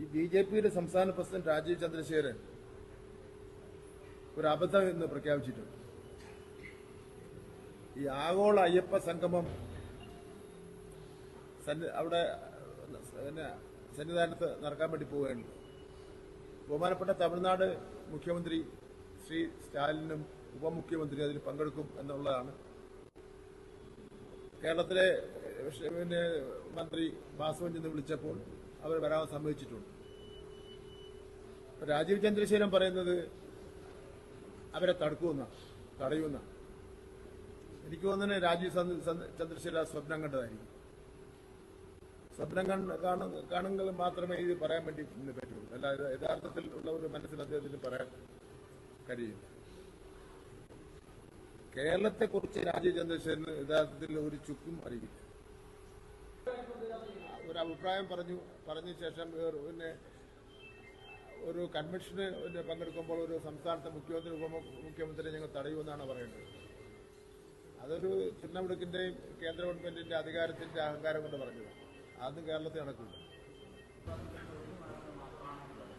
ഈ B J പിയുടെ സംസ്ഥാന പ്രസിഡന്റ് രാജീവ് ചന്ദ്രശേഖരൻ ഒരു അബദ്ധം എന്ന് പ്രഖ്യാപിച്ചിട്ടുണ്ട്. ഈ ആഗോള അയ്യപ്പ സംഗമം അവിടെ സന്നിധാനത്ത് നടക്കാൻ വേണ്ടി പോവുകയാണ്. ബഹുമാനപ്പെട്ട തമിഴ്നാട് മുഖ്യമന്ത്രി ശ്രീ സ്റ്റാലിനും ഉപമുഖ്യമന്ത്രി അതിൽ പങ്കെടുക്കും എന്നുള്ളതാണ്. കേരളത്തിലെ പിന്നെ മന്ത്രി വാസവൻ വിളിച്ചപ്പോൾ അവർ വരാൻ സമ്മതിച്ചിട്ടുണ്ട്. രാജീവ് ചന്ദ്രശേഖരൻ പറയുന്നത് അവരെ തടുക്കുമെന്ന തടയുമെന്ന. എനിക്ക് തോന്നുന്നത് രാജീവ് ചന്ദ്രശേഖര സ്വപ്നം കണ്ടതായിരിക്കും. സ്വപ്നം കണ്ട് കാണു- മാത്രമേ ഇത് പറയാൻ വേണ്ടി പറ്റുള്ളൂ. അല്ല യഥാർത്ഥത്തിൽ ഉള്ള ഒരു മനസ്സിൽ അദ്ദേഹത്തിന് പറയാൻ കഴിയില്ല. കേരളത്തെക്കുറിച്ച് രാജീവ് ചന്ദ്രശേഖരന് യഥാർത്ഥത്തിൽ ഒരു ചുക്കും അറിയില്ല. ഒരു അഭിപ്രായം പറഞ്ഞു പറഞ്ഞ ശേഷം പിന്നെ ഒരു കൺവെൻഷന് പങ്കെടുക്കുമ്പോൾ ഒരു സംസ്ഥാനത്തെ മുഖ്യമന്ത്രി ഉപമുഖ്യമന്ത്രി ഞങ്ങൾ തടയുമെന്നാണ് പറയുന്നത്. അതൊരു ചിന്നമിടുക്കിന്റെയും കേന്ദ്ര ഗവൺമെന്റിന്റെ അധികാരത്തിന്റെ അഹങ്കാരം കൊണ്ട് പറഞ്ഞത് അതും കേരളത്തിൽ നടക്കില്ല.